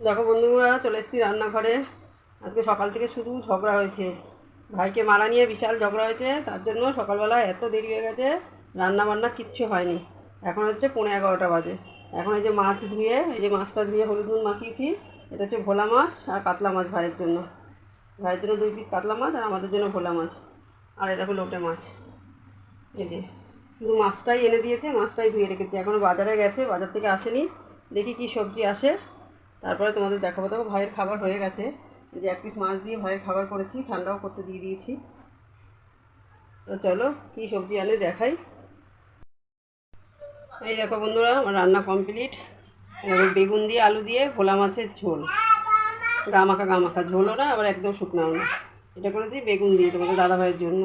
দেখো বন্ধুরা, চলে এসেছি রান্নাঘরে। আজকে সকাল থেকে শুধু ঝগড়া হয়েছে। ভাইকে মারা নিয়ে বিশাল ঝগড়া হয়েছে, তার জন্য সকালবেলা এত দেরি হয়ে গেছে রান্না বান্না কিচ্ছু হয়নি। এখন হচ্ছে পৌনে এগারোটা বাজে। এখন এই যে মাছ ধুয়ে, এই যে মাছটা ধুয়ে হলুদ নুন মাখিয়েছি, এটা হচ্ছে ভোলা মাছ আর কাতলা মাছ ভাইয়ের জন্য। ভাইয়ের জন্য দুই পিস কাতলা মাছ আর আমাদের জন্য ভোলা মাছ। আর এই দেখো লোটে মাছ। এই যে, শুধু মাছটাই এনে দিয়েছে, মাছটাই ধুয়ে রেখেছি। এখনও বাজারে গেছে, বাজার থেকে আসেনি। দেখি কি সবজি আসে। তারপরে তোমাদের দেখাবো। দেখো ভাইয়ের খাবার হয়ে গেছে। যে এক পিস মাছ দিয়ে ভাইয়ের খাবার করেছি, ঠান্ডাও করতে দিয়ে দিয়েছি। তো চলো, কি সবজি আনে দেখাই। এই দেখো বন্ধুরা, আমার রান্না কমপ্লিট। বেগুন দিয়ে, আলু দিয়ে, ভোলা মাছের ঝোল। গামাখা গামাখা। ঝোলও না, আবার একদম শুকনাও না এটা করে দিই বেগুন দিয়ে তোমাদের দাদা ভাইয়ের জন্য।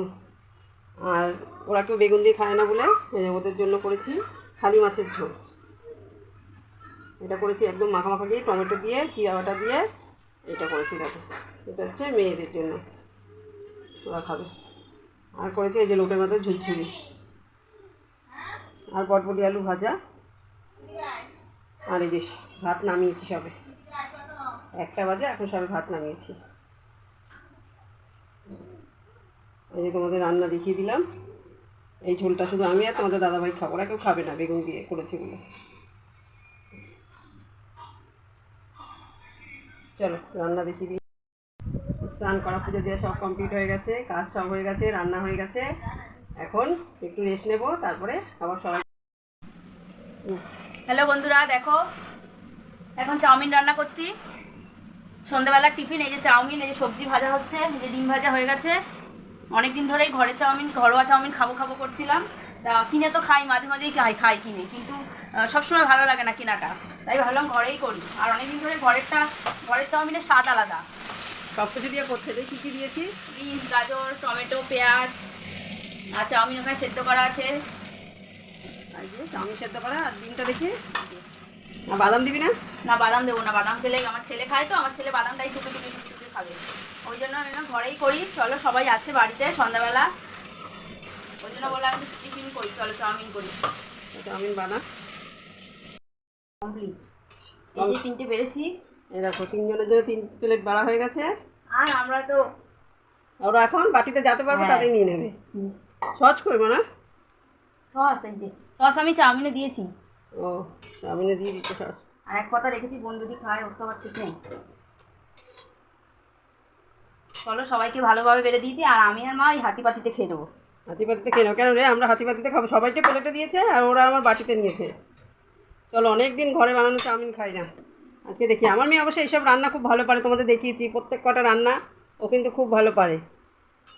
আর ওরা কেউ বেগুন দিয়ে খায় না বলে ওদের জন্য করেছি খালি মাছের ঝোল। এটা করেছি একদম মাখা মাখা দিয়ে, টমেটো দিয়ে, জিরা বাটা দিয়ে, এটা করেছি দেখো। এটা হচ্ছে মেয়েদের জন্য। ওরা খাবে। আর করেছি এই যে লোটের মতো ঝুরঝুরি। আর পটপটি আলু ভাজা। আর এই যে ভাত নামিয়েছি সবে। একটা বাজে, এখন সবে ভাত নামিয়েছি। এই যে তোমাদের রান্না দেখিয়ে দিলাম। এই ঝোলটা শুধু আমি আর তোমাদের দাদাভাই খাব। ওরা কেউ খাবে না বেগুন দিয়ে করেছি বলে। চলো, রান্না দেখিয়ে দিই। স্নান করা, পুজো দেওয়া সব কমপ্লিট হয়ে গেছে, কাজ সব হয়ে গেছে, রান্না হয়ে গেছে। এখন একটু রেস্ট নেব, তারপরে আবার সবাই হ্যালো বন্ধুরা, দেখো, এখন চাউমিন রান্না করছি। সন্ধ্যাবেলার টিফিন, এই যে চাউমিন, এই যে সবজি ভাজা হচ্ছে, এই যে ডিম ভাজা হয়ে গেছে। অনেক দিন ধরেই ঘরে চাউমিন, ঘরোয়া চাউমিন খাব খাব করছিলাম। কিনে তো খাই মাঝে মাঝেই খাই খাই কিনে। কিন্তু সবসময় ভালো লাগে না কেনাটা। তাই ভাবলাম ঘরেই করি। আর অনেকদিন ধরে ঘরেরটা ঘরের চাউমিনের স্বাদ আলাদা। সব কিছু দিয়ে করছে যে কী কী দিয়েছি? বিনস গাজর টমেটো পেঁয়াজ আর চাউমিন ওখানে সেদ্ধ করা আছে। আর চাউমিন সেদ্ধ করা আর ডিমটা দেখি। আর বাদাম দিবি না? না বাদাম দেবো না। বাদাম খেলে আমার ছেলে খায় তো আমার ছেলে বাদামটাই টুকে টুকে টুকে খাবে। ওই জন্য আমি না ঘরেই করি। চলো সবাই আছে বাড়িতে সন্ধ্যাবেলা। ওই জন্য বললাম আমি টিফিন করি চলো চাউমিন করি। চাউমিন বানা। কমপ্লিট। এই যে তিনটে বেড়েছি এই দেখো তিনজনের জন্য তিন প্লেট বাড়া হয়ে গেছে। আর আমরা তো ওরা এখন বাটিতে যেতে পারব হ্যাঁ। নিয়ে নেবে। করব না? সস এই যে সস আমি চাউমিনে দিয়েছি। ও চাউমিনে দিয়ে দিচ্ছে সস। আর এক কথা রেখেছি বন্ধুদি খায় ওর তো আবার ঠিক নেই। চলো সবাইকে ভালোভাবে বেড়ে দিয়েছি আর আমি আর মা ওই হাতি পাতিতে খেয়ে নেব। হাতিপাতিতে কেন? কেন রে? আমরা হাতিপাতিতে খাব। সবাইকে প্লেটে দিয়েছে আর ওরা আমার বাটিতে নিয়েছে। চলো অনেক দিন ঘরে বানানো চাউমিন খাই না। আজকে দেখি। আমার মেয়ে অবশ্যই এইসব রান্না খুব ভালো পারে তোমাদের দেখিয়েছি। প্রত্যেক কটা রান্না ও কিন্তু খুব ভালো পারে।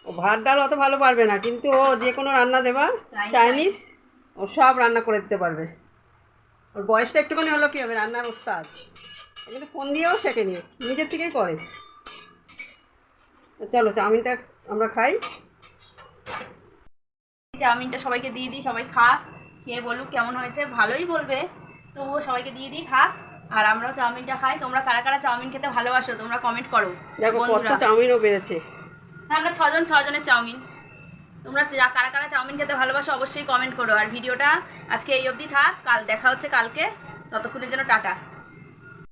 ও ভাত ডাল অত ভালো পারবে না কিন্তু ও যে কোনো রান্না দেবা চাইনিজ ও সব রান্না করে দিতে পারবে। ওর বয়সটা একটুখানি হলো কী হবে? রান্নার ওস্তাদ। ও কিন্তু ফোন দিয়েও শেখে নিয়ে নিজের থেকেই করে। চলো চাউমিনটা আমরা খাই। চাউমিনটা সবাইকে দিয়ে দিই সবাই খাক খেয়ে বলুক কেমন হয়েছে ভালোই বলবে। তবুও সবাইকে দিয়ে দিই খাক আর আমরাও চাউমিনটা খাই। তোমরা কারা কারা চাউমিন খেতে ভালোবাসো তোমরা কমেন্ট করো। দেখো কত বন্ধুরা। চাউমিনও বেড়েছে। হ্যাঁ আমরা ছজন ছজনের চাউমিন। তোমরা যা- কারা কারা চাউমিন খেতে ভালোবাসো অবশ্যই কমেন্ট করো। আর ভিডিওটা আজকে এই অবধি থাক। কাল দেখা হচ্ছে কালকে। ততক্ষণের জন্য টাটা।